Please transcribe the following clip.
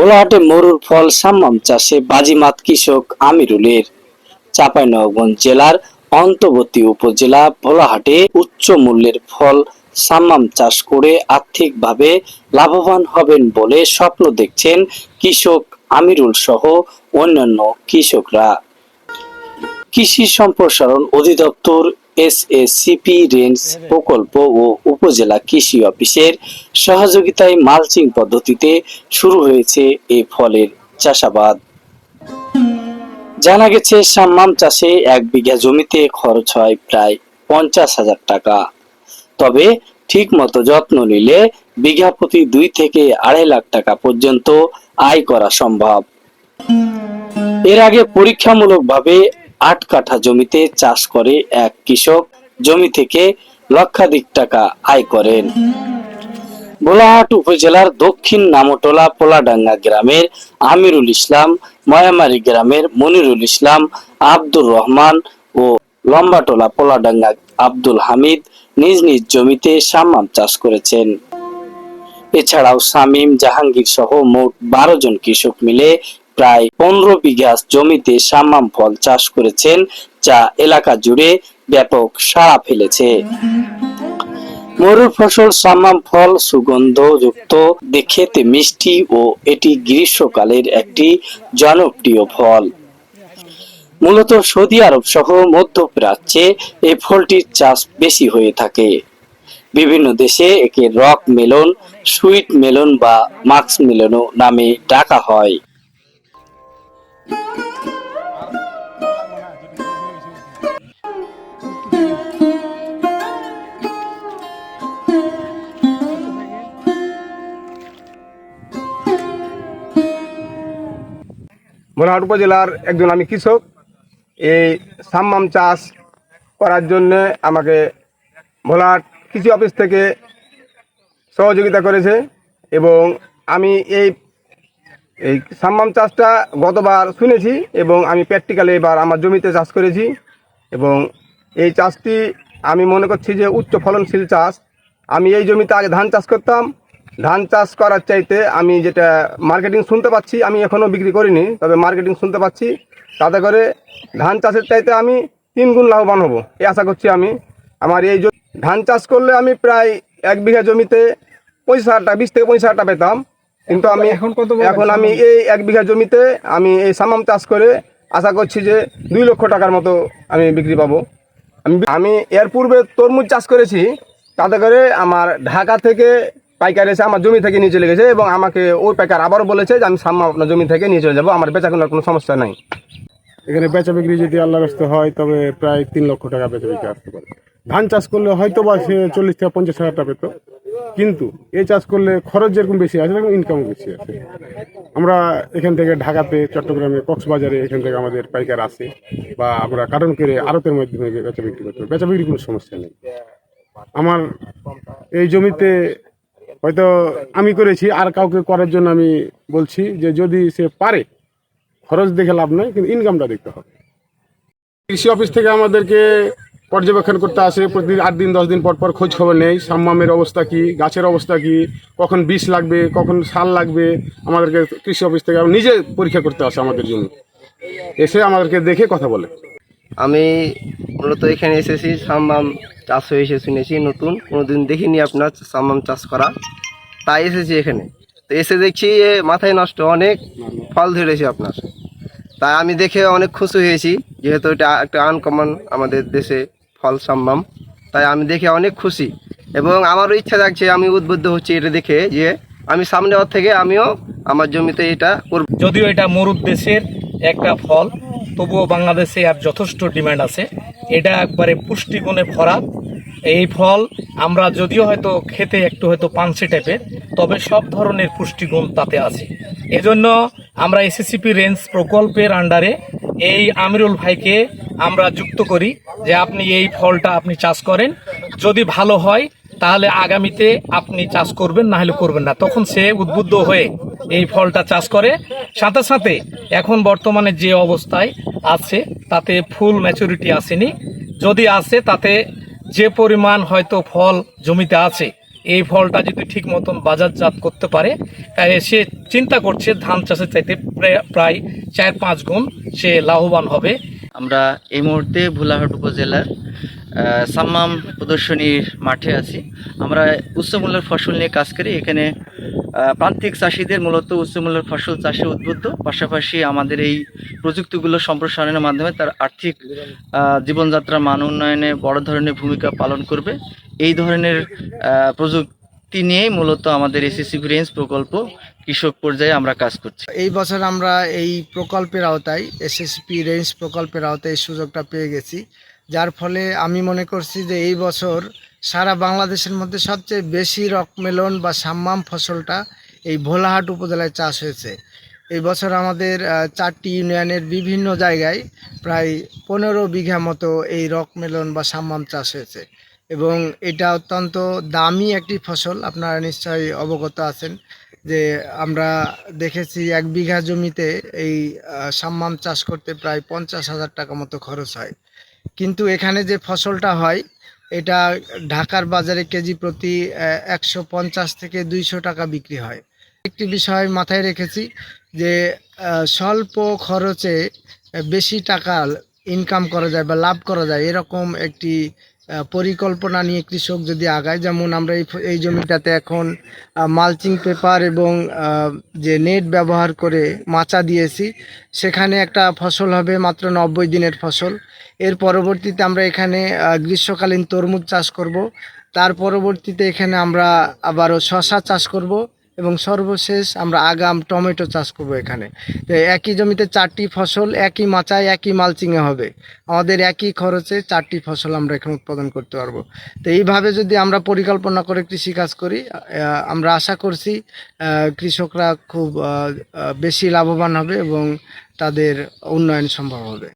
বোলাহাটে মরুর ফল সাম্মাম চাষে বাজিমাত কৃষক আমিরুলের। চাঁপাইনবাবগঞ্জ জেলার অন্তর্বর্তী উপজেলা ভোলাহাটে উচ্চ মূল্যের ফল সাম্মাম চাষ করে আর্থিকভাবে লাভবান হবেন বলে স্বপ্ন দেখছেন কৃষক আমিরুল সহ অন্যান্য কৃষকরা। কৃষি সম্প্রসারণ অধিদপ্তর এসএসসিপি রেঞ্জ প্রকল্প ও উপজেলা কৃষি অফিসের সহযোগিতায় মালচিং পদ্ধতিতে শুরু হয়েছে এই ফলের চাষাবাদ। জানা গেছে, সাম্মাম চাষে এক বিঘা জমিতে খরচ হয় প্রায় পঞ্চাশ হাজার টাকা। তবে ঠিক মতো যত্ন নিলে বিঘা প্রতি দুই থেকে আড়াই লাখ টাকা পর্যন্ত আয় করা সম্ভব। এর আগে পরীক্ষামূলকভাবে আট কাঠা জমিতে চাষ করে এক কৃষক জমি থেকে লক্ষাধিক টাকা আয় করেন। বোলাহাট উপজেলার দক্ষিণ নামটোলা পোলাডাঙ্গা গ্রামের আমিরুল ইসলাম, ময়ামারি গ্রামের মনিরুল ইসলাম, আব্দুর রহমান ও লম্বাটোলা পোলাডাঙ্গা আব্দুল হামিদ নিজ নিজ জমিতে সাম্মাম চাষ করেছেন। এছাড়াও শামীম জাহাঙ্গীর সহ মোট বারো জন কৃষক মিলে প্রায় পনেরো বিঘা জমিতে সামাম ফল চাষ করেছেন, যা এলাকা জুড়ে ব্যাপক সাড়া ফেলেছে। মরুর ফসল সাম্মাম ফল সুগন্ধযুক্ত, দেখেতে মিষ্টি ও এটি গ্রীষ্মকালের একটি জনপ্রিয় ফল। মূলত সৌদি আরব সহ মধ্যপ্রাচ্যে এই ফলটির চাষ বেশি হয়ে থাকে। বিভিন্ন দেশে একে রক মেলন, সুইট মেলন বা মাক্স মেলনও নামে ডাকা হয়। বোরহাট উপজেলার একজন আমি কৃষক। এই সাম্মাম চাষ করার জন্যে আমাকে ভোলাহাট কৃষি অফিস থেকে সহযোগিতা করেছে এবং আমি এই এই সাম্মাম চাষটা গতবার শুনেছি এবং আমি প্র্যাকটিক্যালি এবার আমার জমিতে চাষ করেছি এবং এই চাষটি আমি মনে করছি যে উচ্চ ফলনশীল চাষ। আমি এই জমিতে আগে ধান চাষ করতাম ধান চাষ করার চাইতে আমি যেটা মার্কেটিং শুনতে পাচ্ছি আমি এখনও বিক্রি করিনি তবে মার্কেটিং শুনতে পাচ্ছি। তাতে করে ধান চাষের চাইতে আমি তিন গুণ লাভবান হব এই আশা করছি আমি। আমার এই ধান চাষ করলে আমি প্রায় এক বিঘা জমিতে পঁচিশ হাজার টাকা বিশ থেকে পঁচিশ হাজার টাকা পেতাম। কিন্তু আমি এখন কত এখন আমি এই এক বিঘা জমিতে আমি এই সামাম চাষ করে আশা করছি যে দুই লক্ষ টাকার মতো আমি বিক্রি পাবো। আমি আমি এর পূর্বে তরমুজ চাষ করেছি তাতে করে আমার ঢাকা থেকে পাইকার এসে আমার জমি থেকে নিয়ে চলে গেছে এবং আমাকে ওই পাইকার আবারও বলেছে যে আমি সামনে আপনার জমি থেকে নিয়ে চলে যাব, আমার বেচা কেনার কোনো সমস্যা নাই। এখানে বেচা বিক্রি যদি আল্লাহ রাস্তে হয়, তবে প্রায় তিন লক্ষ টাকা বেচা বিক্রি আসতে পারে। ধান চাষ করলে হয়তো বা সে চল্লিশ থেকে পঞ্চাশ হাজার টাকা পেত। কিন্তু এই চাষ করলে খরচ যেরকম বেশি আছে, সেরকম ইনকামও বেশি আছে। আমরা এখান থেকে ঢাকাতে, চট্টগ্রামে, কক্সবাজারে এখান থেকে আমাদের পাইকার আসে বা আমরা কারণ করে আড়তের মাধ্যমে বেচা বিক্রি করতে বেচা বিক্রি কোনো সমস্যা নেই। আমার এই জমিতে হয়তো আমি করেছি, আর কাউকে করার জন্য আমি বলছি যে যদি সে পারে, খরচ দেখে লাভ নয় কিন্তু ইনকামটা দেখতে হবে। কৃষি অফিস থেকে আমাদেরকে পর্যবেক্ষণ করতে আসে, প্রতিদিন আট দিন, দশ দিন পর পর খোঁজ খবর নেই, সাম্মামের অবস্থা কি, গাছের অবস্থা কি, কখন বিষ লাগবে, কখন সার লাগবে, আমাদেরকে কৃষি অফিস থেকে নিজে পরীক্ষা করতে আসে আমাদের জন্য। এসে আমাদেরকে দেখে কথা বলে। আমি মূলত এখানে এসেছি, সাম্মাম চাষ হয়েছে শুনেছি, নতুন। কোনোদিন দেখিনি আপনার সাম্মাম চাষ করা। তাই এসেছি এখানে। তো এসে দেখছি এ মাথায় নষ্ট, অনেক ফল ধরেছে আপনার। তাই আমি দেখে অনেক খুশি হয়েছি, যেহেতু এটা একটা আনকমন আমাদের দেশে ফল সাম্মাম। তাই আমি দেখে অনেক খুশি। এবং আমারও ইচ্ছা থাকছে আমি উদ্বুদ্ধ হচ্ছি এটা দেখে যে আমি সামনে ওর থেকে আমিও আমার জমিতে এটা করব। যদিও এটা মরুদ দেশের একটা ফল, তবুও বাংলাদেশে আর যথেষ্ট ডিমান্ড আছে। এটা একবারে পুষ্টিগুণে ভরা। এই ফল আমরা যদিও হয়তো খেতে একটু হয়তো পানসি টাইপের, তবে সব ধরনের পুষ্টিগুণ তাতে আছে। এজন্য আমরা এসএসসিপি রেঞ্জ প্রকল্পের আন্ডারে এই আমিরুল ভাইকে আমরা যুক্ত করি যে আপনি এই ফলটা আপনি চাষ করেন। যদি ভালো হয়, তাহলে আগামীতে আপনি চাষ করবেন না হলে করবেন না। তখন সে উদ্বুদ্ধ হয়ে এই ফলটা চাষ করে। সাথে সাথে এখন বর্তমানে যে অবস্থায় আছে, তাতে ফুল ম্যাচুরিটি আসেনি। যদি আসে, তাতে যে পরিমাণ হয়তো ফল জমিতে আছে, এই ফলটা যদি ঠিক মতন বাজারজাত করতে পারে সে চিন্তা করছে ধান চাষের চাইতে প্রায়- চার পাঁচ গুণ সে লাভবান হবে। আমরা এই মুহূর্তে ভোলাহাট উপজেলার সাম্মাম প্রদর্শনীর মাঠে আছি। আমরা উচ্চমূল্যের ফসল নিয়ে কাজ করি। এখানে প্রান্তিক চাষিদের মূলত উচ্চমূল্যের ফসল চাষে উদ্বুদ্ধ। পাশাপাশি আমাদের এই প্রযুক্তিগুলো সম্প্রসারণের মাধ্যমে তার আর্থিক আহ, জীবনযাত্রার মান উন্নয়নে বড় ধরনের ভূমিকা পালন করবে। এই ধরনের প্রযুক্তি নিয়েই মূলত আমাদের এসএসসি রেঞ্জ প্রকল্প কৃষক পর্যায়ে আমরা কাজ করছি। এই বছর আমরা এই প্রকল্পের আওতায় এসএসপি রেঞ্জ প্রকল্পের আওতায় সুযোগটা পেয়ে গেছি। যার ফলে আমি মনে করছি যে এই বছর সারা বাংলাদেশের মধ্যে সবচেয়ে বেশি রকমেলন বা সাম্মাম ফসলটা এই ভোলাহাট উপজেলায় চাষ হয়েছে। এই বছর আমাদের চারটি ইউনিয়নের বিভিন্ন জায়গায় প্রায় পনেরো বিঘা মতো এই রকমেলন বা সাম্মাম চাষ হয়েছে এবং এটা অত্যন্ত দামি একটি ফসল, আপনারা নিশ্চয়ই অবগত আছেন যে আমরা দেখেছি এক বিঘা জমিতে এই সাম্মাম চাষ করতে প্রায় পঞ্চাশ হাজার টাকা মতো খরচ হয়। কিন্তু এখানে যে ফসলটা হয় এটা ঢাকার বাজারে কেজি প্রতি একশো পঞ্চাশ থেকে দুইশো টাকা বিক্রি হয়। একটি বিষয় মাথায় রেখেছি যে স্বল্প খরচে বেশি টাকা ইনকাম করা যায় বা লাভ করা যায় এরকম একটি পরিকল্পনা নিয়ে কৃষক যদি আগায়, যেমন আমরা এই এই জমিটাতে এখন মালচিং পেপার এবং যে নেট ব্যবহার করে মাচা দিয়েছি, সেখানে একটা ফসল হবে মাত্র নব্বই দিনের ফসল। এর পরবর্তীতে আমরা এখানে গ্রীষ্মকালীন তরমুজ চাষ করব। তার পরবর্তীতে এখানে আমরা আবারও শশা চাষ করব। এবং সর্বশেষ আমরা আগাম টমেটো চাষ করব এখানে। তো একই জমিতে চারটি ফসল, একই মাচায় একই মালচিংয়ে হবে। আমাদের একই খরচে চারটি ফসল আমরা এখানে উৎপাদন করতে পারব। তো এইভাবে যদি আমরা পরিকল্পনা করে কৃষিকাজ করি আমরা আশা করছি কৃষকরা খুব বেশি লাভবান হবে এবং তাদের উন্নয়ন সম্ভব হবে।